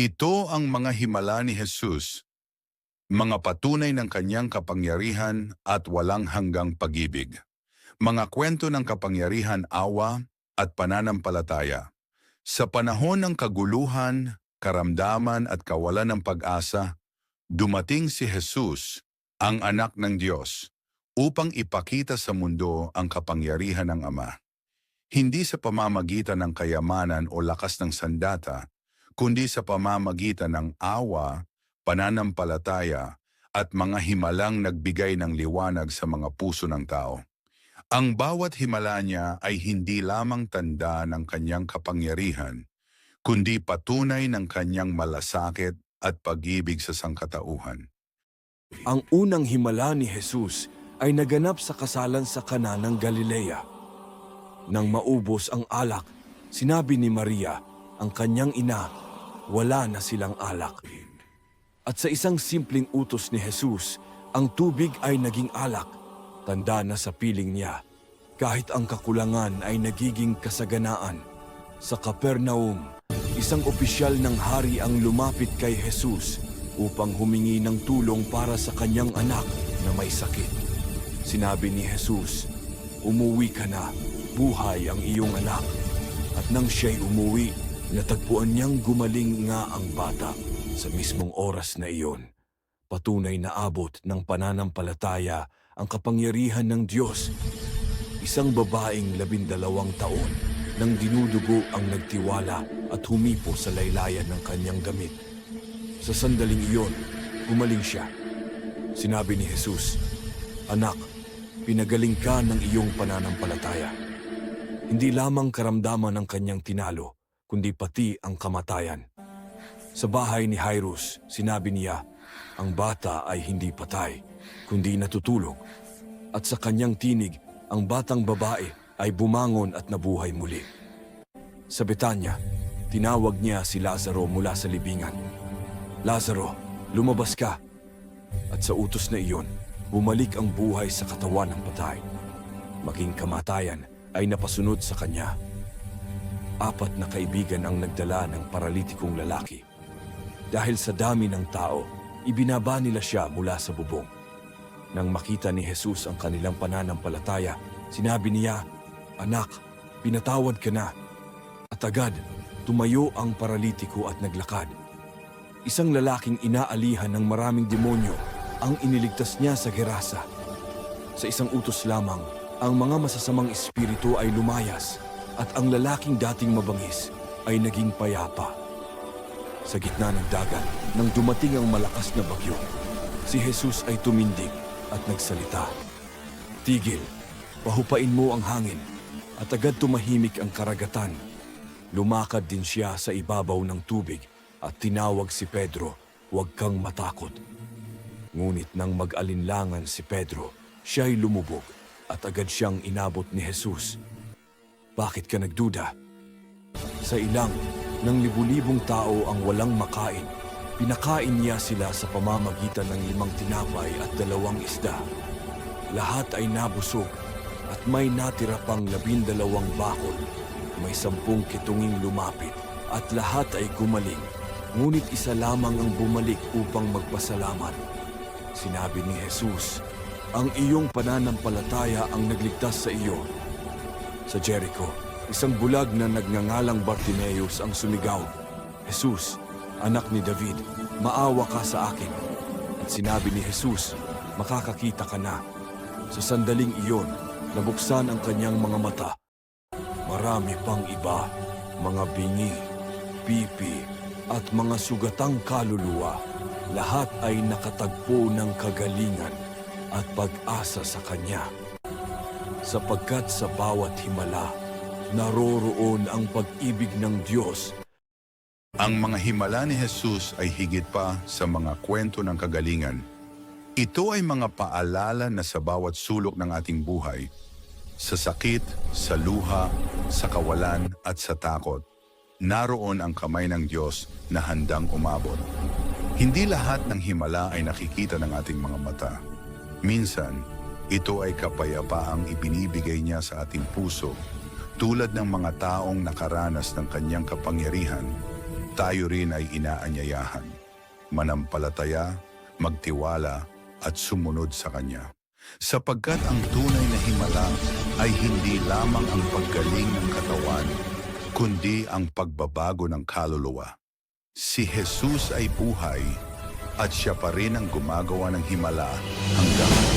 Ito ang mga himala ni Jesus, mga patunay ng kanyang kapangyarihan at walang hanggang pag-ibig. Mga kwento ng kapangyarihan, awa at pananampalataya. Sa panahon ng kaguluhan, karamdaman at kawalan ng pag-asa, dumating si Jesus, ang anak ng Diyos, upang ipakita sa mundo ang kapangyarihan ng Ama. Hindi sa pamamagitan ng kayamanan o lakas ng sandata, kundi sa pamamagitan ng awa, pananampalataya, at mga himalang nagbigay ng liwanag sa mga puso ng tao. Ang bawat himala niya ay hindi lamang tanda ng kanyang kapangyarihan, kundi patunay ng kanyang malasakit at pag-ibig sa sangkatauhan. Ang unang himala ni Jesus ay naganap sa kasalan sa Kana ng Galilea. Nang maubos ang alak, sinabi ni Maria, ang kanyang ina, wala na silang alak. At sa isang simpleng utos ni Jesus, ang tubig ay naging alak. Tanda na sa piling niya, kahit ang kakulangan ay nagiging kasaganaan. Sa Capernaum, isang opisyal ng hari ang lumapit kay Jesus upang humingi ng tulong para sa kanyang anak na may sakit. Sinabi ni Jesus, Umuwi ka na, buhay ang iyong anak. At nang siya'y umuwi, natagpuan niyang gumaling nga ang bata sa mismong oras na iyon. Patunay na abot ng pananampalataya ang kapangyarihan ng Diyos. Isang babaeng labindalawang taon nang dinudugo ang nagtiwala at humipo sa laylayan ng kanyang gamit. Sa sandaling iyon, gumaling siya. Sinabi ni Jesus, Anak, pinagaling ka ng iyong pananampalataya. Hindi lamang karamdaman ng kanyang tinalo, kundi pati ang kamatayan. Sa bahay ni Jairus, sinabi niya, ang bata ay hindi patay, kundi natutulog. At sa kanyang tinig, ang batang babae ay bumangon at nabuhay muli. Sa Betanya, tinawag niya si Lazaro mula sa libingan. Lazaro, lumabas ka. At sa utos na iyon, bumalik ang buhay sa katawan ng patay. Maging kamatayan ay napasunod sa kanya. Apat na kaibigan ang nagdala ng paralitikong lalaki. Dahil sa dami ng tao, ibinaba nila siya mula sa bubong. Nang makita ni Jesus ang kanilang pananampalataya, sinabi niya, Anak, pinatawad ka na. At agad, tumayo ang paralitiko at naglakad. Isang lalaking inaalihan ng maraming demonyo ang iniligtas niya sa Gerasa. Sa isang utos lamang, ang mga masasamang espiritu ay lumayas at ang lalaking dating mabangis ay naging payapa. Sa gitna ng dagat, nang dumating ang malakas na bagyo, si Jesus ay tumindig at nagsalita. Tigil, pahupain mo ang hangin at agad tumahimik ang karagatan. Lumakad din siya sa ibabaw ng tubig at tinawag si Pedro, huwag kang matakot. Ngunit nang mag-alinlangan si Pedro, siya'y lumubog at agad siyang inabot ni Jesus. Bakit ka nagduda? Sa ilang, ng libu-libong tao ang walang makain, pinakain niya sila sa pamamagitan ng limang tinapay at dalawang isda. Lahat ay nabusog at may natira pang labindalawang bakol. May sampung kitunging lumapit at lahat ay gumaling. Ngunit isa lamang ang bumalik upang magpasalamat. Sinabi ni Jesus, ang iyong pananampalataya ang nagligtas sa iyo. Sa Jericho, isang bulag na nagngangalang Bartimeus ang sumigaw, Jesus, anak ni David, maawa ka sa akin. At sinabi ni Jesus, makakakita ka na. Sa sandaling iyon, nabuksan ang kanyang mga mata. Marami pang iba, mga bingi, pipi, at mga sugatang kaluluwa. Lahat ay nakatagpo ng kagalingan at pag-asa sa Kanya. Sapagkat sa bawat himala, naroroon ang pag-ibig ng Diyos Ang mga himala ni Jesus ay higit pa sa mga kwento ng kagalingan. Ito ay mga paalala na sa bawat sulok ng ating buhay, sa sakit, sa luha, sa kawalan at sa takot, naroon ang kamay ng Diyos na handang umabot. Hindi lahat ng himala ay nakikita ng ating mga mata. Minsan, ito ay kapayapaang ibinibigay niya sa ating puso tulad ng mga taong nakaranas ng kanyang kapangyarihan tayo rin ay inaanyayahan. Manampalataya, magtiwala, at sumunod sa Kanya. Sapagkat ang tunay na himala ay hindi lamang ang paggaling ng katawan, kundi ang pagbabago ng kaluluwa. Si Jesus ay buhay at siya pa rin ang gumagawa ng himala hanggang